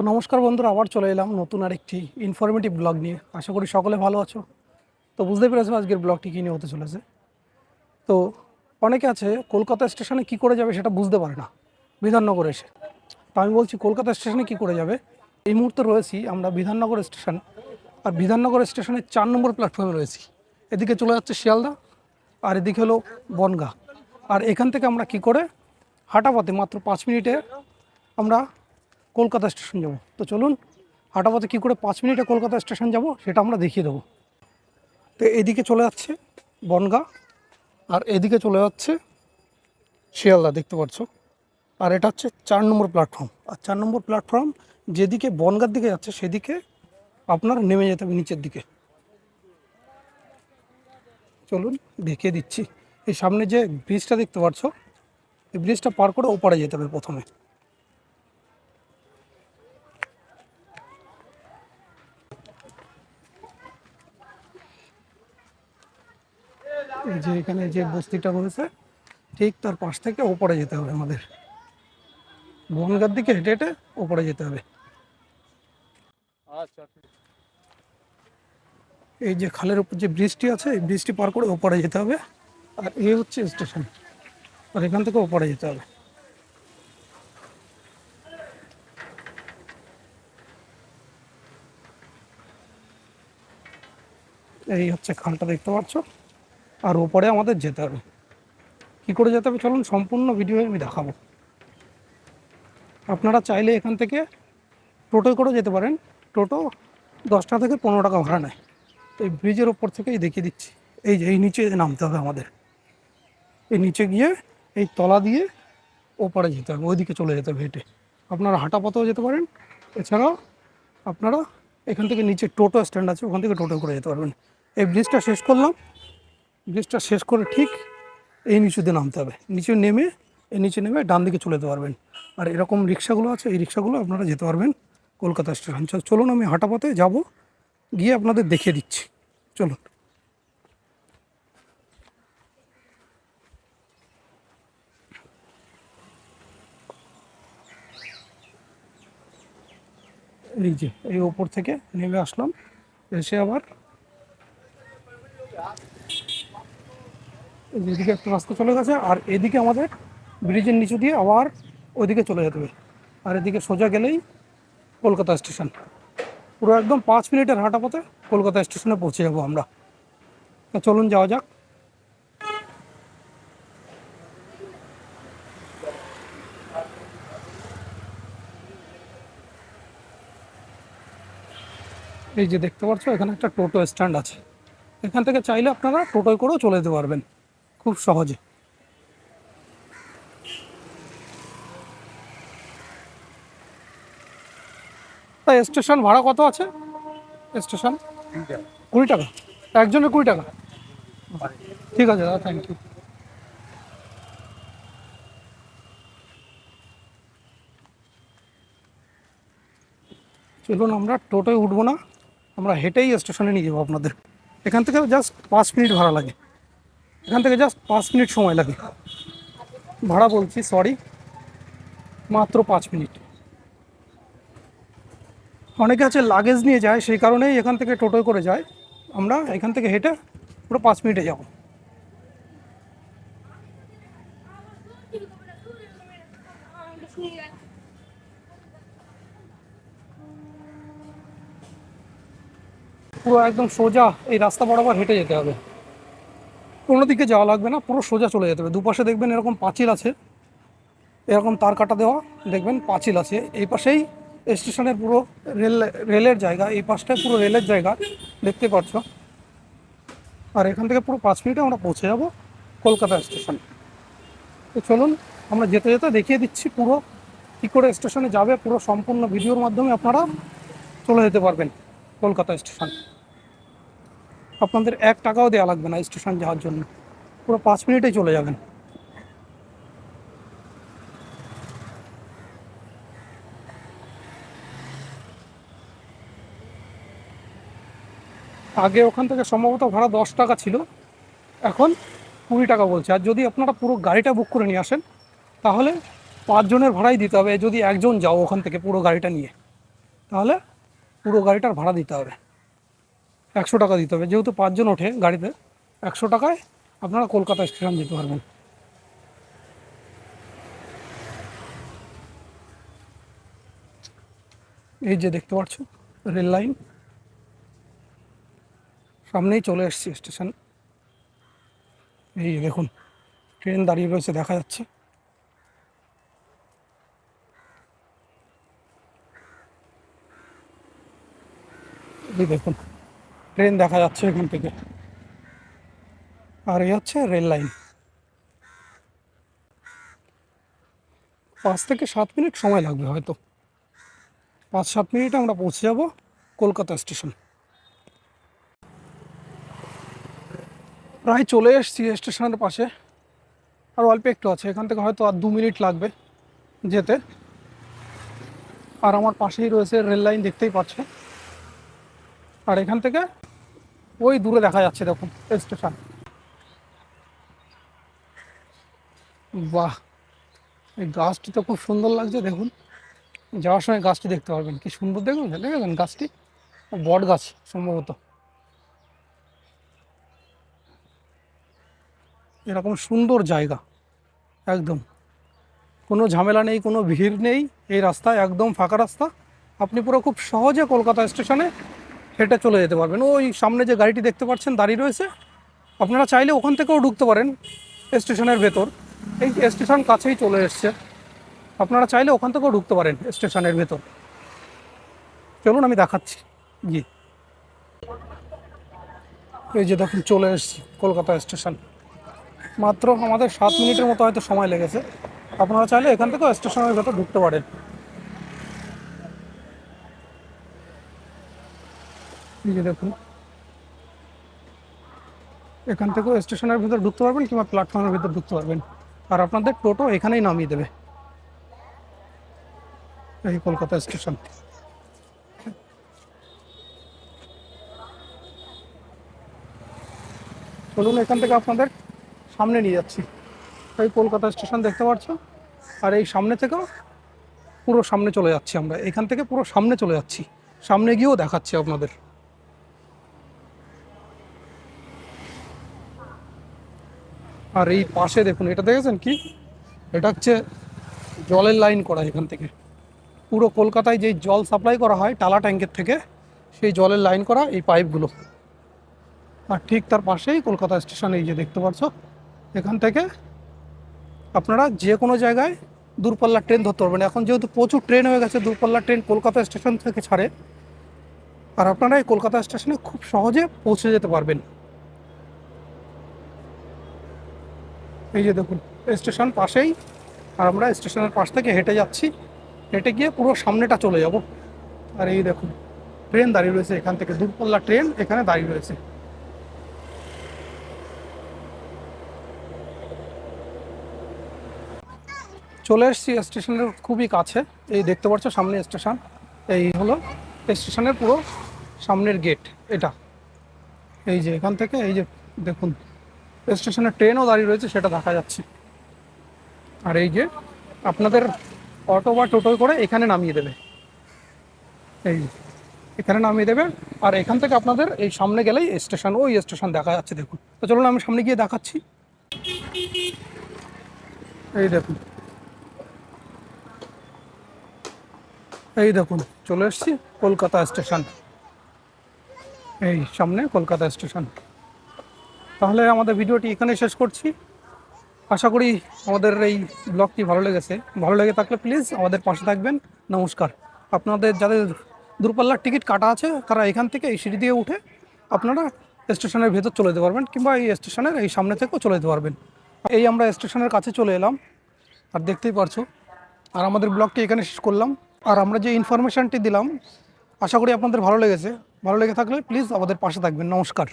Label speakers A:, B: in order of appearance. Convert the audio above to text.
A: তো নমস্কার বন্ধুরা, আবার চলে এলাম নতুন আর একটি ইনফরমেটিভ ব্লগ নিয়ে। আশা করি সকলে ভালো আছো। তো বুঝতে পেরেছ আজকের ব্লগটি কী নিয়ে হতে চলেছে। তো অনেকে আছে, কলকাতা স্টেশনে কি করে যাবে সেটা বুঝতে পারে না, বিধাননগর এসে। তো আমি বলছি, কলকাতা স্টেশনে কি করে যাবে? এই মুহূর্তে রয়েছি আমরা বিধাননগর স্টেশন আর বিধাননগর স্টেশনের চার নম্বর প্ল্যাটফর্মে রয়েছি। এদিকে চলে যাচ্ছে শিয়ালদা আর এদিকে হলো বনগা। আর এখান থেকে আমরা কি করে হাঁটাপথে মাত্র পাঁচ মিনিটে আমরা কলকাতা স্টেশন যাব। তো চলুন, হাঁটাপথে কী করে পাঁচ মিনিটে কলকাতা স্টেশন যাব সেটা আমরা দেখিয়ে দেবো। তো এদিকে চলে যাচ্ছে বনগা, আর এদিকে চলে যাচ্ছে শিয়ালদা, দেখতে পাচ্ছ। আর এটা হচ্ছে চার নম্বর প্ল্যাটফর্ম আর চার নম্বর প্ল্যাটফর্ম যেদিকে বনগার দিকে যাচ্ছে, সেদিকে আপনার নেমে যেতে হবে নিচের দিকে। চলুন, দেখিয়ে দিচ্ছি। এই সামনে যে ব্রিজটা দেখতে পাচ্ছ, এই ব্রিজটা পার করে ওপারে যেতে হবে প্রথমে। এই যে এখানে যে বস্তিটা রয়েছে ঠিক তার পাশ থেকে ওপরে যেতে হবে আমাদের। বনগার দিকে হেঁটে হেঁটে ওপরে যেতে হবে।
B: আচ্ছা
A: এই যে খালের উপর যে ব্রিজটি আছে এই ব্রিজটি পার করে ওপরে যেতে হবে। আর এই হচ্ছে স্টেশন। আর এখান থেকে ওপরে যেতে হবে। এই হচ্ছে খালটা দেখতে পাচ্ছ। আর ওপরে আমাদের যেতে হবে। কী করে যেতে হবে চলুন, সম্পূর্ণ ভিডিও আমি দেখাবো। আপনারা চাইলে এখান থেকে টোটোয় করে যেতে পারেন। টোটো দশটা থেকে পনেরো টাকা ভাড়া নেয়। তো এই ব্রিজের ওপর থেকেই দেখিয়ে দিচ্ছি। এই যে, এই নিচে নামতে হবে আমাদের। এই নিচে গিয়ে এই তলা দিয়ে ওপারে যেতে হবে, ওইদিকে চলে যেতে হবে হেঁটে। আপনারা হাঁটা পথেও যেতে পারেন। এছাড়াও আপনারা এখান থেকে নিচে টোটো স্ট্যান্ড আছে, ওখান থেকে টোটো করে যেতে পারবেন। এই ব্রিজটা শেষ করলাম। ব্রিজটা শেষ করে ঠিক এই নিচুতে নামতে হবে। নিচে নেমে, এই নিচে নেমে ডান দিকে চলে যেতে পারবেন। আর এরকম রিক্সাগুলো আছে, এই রিক্সাগুলো আপনারা যেতে পারবেন কলকাতা স্টেশন। চল- চলুন আমি হাঁটা পথে যাব, গিয়ে আপনাদের দেখিয়ে দিচ্ছি। চলুন। এই যে, এই ওপর থেকে নেমে আসলাম, এসে আবার এদিকে একটা রাস্তা চলে গেছে, আর এদিকে আমাদের ব্রিজের নিচু দিয়ে আবার ওইদিকে চলে যেতে হবে। আর এদিকে সোজা গেলেই কলকাতা স্টেশন। পুরো একদম পাঁচ মিনিটের হাঁটা পথে কলকাতা স্টেশনে পৌঁছে যাব আমরা। চলুন, যাওয়া যাক। এই যে দেখতে পাচ্ছ, এখানে একটা টোটো স্ট্যান্ড আছে। এখান থেকে চাইলে আপনারা টোটোয় করেও চলে যেতে পারবেন। খুব সহজে। তা স্টেশন ভাড়া কত আছে? স্টেশন? কুড়ি টাকা। একজনের কুড়ি টাকা। ঠিক আছে, দাদা থ্যাংক ইউ চলুন, আমরা টোটোয় উঠবো না। আমরা হেঁটেই স্টেশনে নিয়ে যাব আপনাদের। এখান থেকে জাস্ট পাঁচ মিনিট ভাড়া লাগে। এখান থেকে জাস্ট পাঁচ মিনিট সময় লাগে। ভাড়া বলছি সরি মাত্র পাঁচ মিনিট। অনেকে আছে লাগেজ নিয়ে যায়, সেই কারণেই এখান থেকে টোটোয় করে যায়। আমরা এখান থেকে হেঁটে পুরো পাঁচ মিনিটে যাব। পুরো একদম সোজা এই রাস্তা বরাবর হেঁটে যেতে হবে। কোনো দিকে যাওয়া লাগবে না, পুরো সোজা চলে যেতে হবে। দুপাশে দেখবেন এরকম পাঁচিল আছে, এরকম তার কাটা দেওয়া, দেখবেন পাঁচিল আছে। এই পাশেই স্টেশনের পুরো রেল, রেলের জায়গা, এই পাশটায় পুরো রেলের জায়গা, দেখতে পাচ্ছ। আর এখান থেকে পুরো পাঁচ মিনিটে আমরা পৌঁছে যাব কলকাতা স্টেশন। তো চলুন, আমরা যেতে যেতে দেখিয়ে দিচ্ছি পুরো কী করে স্টেশনে যাবে, পুরো সম্পূর্ণ ভিডিওর মাধ্যমে আপনারা চলে যেতে পারবেন কলকাতা স্টেশন। আপনাদের এক টাকাও দেওয়া লাগবে না স্টেশন যাওয়ার জন্য। পুরো পাঁচ মিনিটে চলে যাবেন। আগে ওখান থেকে সম্ভবত ভাড়া দশ টাকা ছিল, এখন কুড়ি টাকা বলছে। আর যদি আপনারা পুরো গাড়িটা বুক করে নিয়ে আসেন, তাহলে পাঁচজনের ভাড়াই দিতে হবে। যদি একজন যাও ওখান থেকে পুরো গাড়িটা নিয়ে, তাহলে পুরো গাড়িটার ভাড়া দিতে হবে। একশো টাকা দিতে হবে। যেহেতু পাঁচজন ওঠে গাড়িতে, একশো টাকায় আপনারা কলকাতা স্টেশন যেতে পারবেন। এই যে দেখতে পাচ্ছ, রেল লাইন। সামনেই চলে এসছি স্টেশন। এই দেখুন, ট্রেন দাঁড়িয়ে রয়েছে, দেখা যাচ্ছে। এই দেখুন ট্রেন দেখা যাচ্ছে এখান থেকে। আর এই হচ্ছে রেল লাইন পাঁচ থেকে সাত মিনিট সময় লাগবে হয়তো। পাঁচ সাত মিনিটে আমরা পৌঁছে যাব কলকাতা স্টেশন। প্রায় চলে এসেছি স্টেশনের পাশে। আর অল্প একটু আছে, এখান থেকে হয়তো আর দু মিনিট লাগবে যেতে। আর আমার পাশেই রয়েছে রেল লাইন দেখতেই পাচ্ছে। আর এখান থেকে ওই দূরে দেখা যাচ্ছে দেখুন স্টেশন। বাহ, এই গাছটি তো খুব সুন্দর লাগছে দেখুন। যাওয়ার সময় গাছটি দেখতে পারবেন। কি সুন্দর দেখুন, দেখেছেন গাছটি? বট গাছ সম্ভবত। এরকম সুন্দর জায়গা, একদম। কোনো ঝামেলা নেই, কোনো ভিড় নেই। এই রাস্তায় একদম ফাঁকা রাস্তা। আপনি পুরো খুব সহজে কলকাতা স্টেশনে হেঁটে চলে যেতে পারবেন। ওই সামনে যে গাড়িটি দেখতে পাচ্ছেন, দাঁড়িয়ে রয়েছে। আপনারা চাইলে ওখান থেকেও ঢুকতে পারেন স্টেশনের ভেতর। এই স্টেশন কাছেই চলে এসছে। আপনারা চাইলে ওখান থেকেও ঢুকতে পারেন স্টেশনের ভেতর। চলুন, আমি দেখাচ্ছি। জি এই যে দেখুন, চলে এসছি কলকাতা স্টেশন। মাত্র আমাদের সাত মিনিটের মতো হয়তো সময় লেগেছে। আপনারা চাইলে এখান থেকেও স্টেশনের ভেতর ঢুকতে পারেন। এই যে দেখুন। এখান থেকেও স্টেশনের ভিতর ঢুকতে পারবেন কিংবা প্ল্যাটফর্মের ভিতর ঢুকতে পারবেন। আর আপনাদের টোটো এখানেই নামিয়ে দেবে। এই কলকাতা স্টেশন। চলুন এখান থেকে আপনাদের সামনে নিয়ে যাচ্ছি। এই কলকাতা স্টেশন দেখতে পাচ্ছ? আর এই সামনে থেকেও পুরো সামনে চলে যাচ্ছি আমরা। এখান থেকে পুরো সামনে চলে যাচ্ছি। সামনে গিয়েও দেখাচ্ছি আপনাদের। আর এই পাশে দেখুন, এটা দেখেছেন কি? এটা হচ্ছে জলের লাইন করা এখান থেকে। পুরো কলকাতায় যেই জল সাপ্লাই করা হয় টালা ট্যাঙ্কের থেকে, সেই জলের লাইন করা এই পাইপগুলো। আর ঠিক তার পাশেই কলকাতা স্টেশন, এই যে দেখতে পাচ্ছ, এখান থেকে আপনারা যে কোনো জায়গায় দূরপাল্লার ট্রেন ধরতে পারবেন। এখন যেহেতু প্রচুর ট্রেন হয়ে গেছে, দূরপাল্লার ট্রেন কলকাতা স্টেশন থেকে ছাড়ে, আর আপনারা এই কলকাতা স্টেশনে খুব সহজে পৌঁছে যেতে পারবেন। এই যে দেখুন, স্টেশন পাশেই আর আমরা স্টেশনের পাশ থেকে হেঁটে যাচ্ছি। হেঁটে গিয়ে পুরো সামনেটা চলে যাব। আর এই দেখুন, ট্রেন দাঁড়িয়ে রয়েছে এখান থেকে। দূরপাল্লা ট্রেন এখানে দাঁড়িয়ে রয়েছে। চলে এসেছি স্টেশনের খুবই কাছে। এই দেখতে পাচ্ছ সামনে স্টেশন। এই হলো স্টেশনের পুরো সামনের গেট এটা। এই যে এখান থেকে, এই যে দেখুন স্টেশনের ট্রেনও দাঁড়িয়ে রয়েছে, সেটা দেখা যাচ্ছে। আর এই যে, আপনাদের অটো বা টোটো করে এখানে নামিয়ে দেবে। এই এখানে নামিয়ে দেবে, আর এখান থেকে আপনাদের এই সামনে গেলেই স্টেশন ওই স্টেশন দেখা যাচ্ছে, দেখুন। তো চলুন, আমি সামনে গিয়ে দেখাচ্ছি। এই দেখুন। এই দেখুন, চলে এসছি কলকাতা স্টেশন এই সামনে কলকাতা স্টেশন তাহলে আমাদের ভিডিওটি এখানে শেষ করছি। আশা করি আমাদের এই ব্লগটি ভালো লেগেছে। ভালো লেগে থাকলে প্লিজ আমাদের পাশে থাকবেন। নমস্কার। আপনাদের যাদের দূরপাল্লার টিকিট কাটা আছে, তারা এখান থেকে এই সিঁড়ি দিয়ে উঠে আপনারা স্টেশনের ভেতর চলে যেতে পারবেন কিংবা এই স্টেশনের এই সামনে থেকেও চলে যেতে পারবেন। এই আমরা স্টেশনের কাছে চলে এলাম। আর দেখতেই পারছ। আর আমাদের ব্লগটি এখানে শেষ করলাম। আর আমরা যে ইনফরমেশানটি দিলাম, আশা করি আপনাদের ভালো লেগেছে। ভালো লেগে থাকলে প্লিজ আমাদের পাশে থাকবেন। নমস্কার।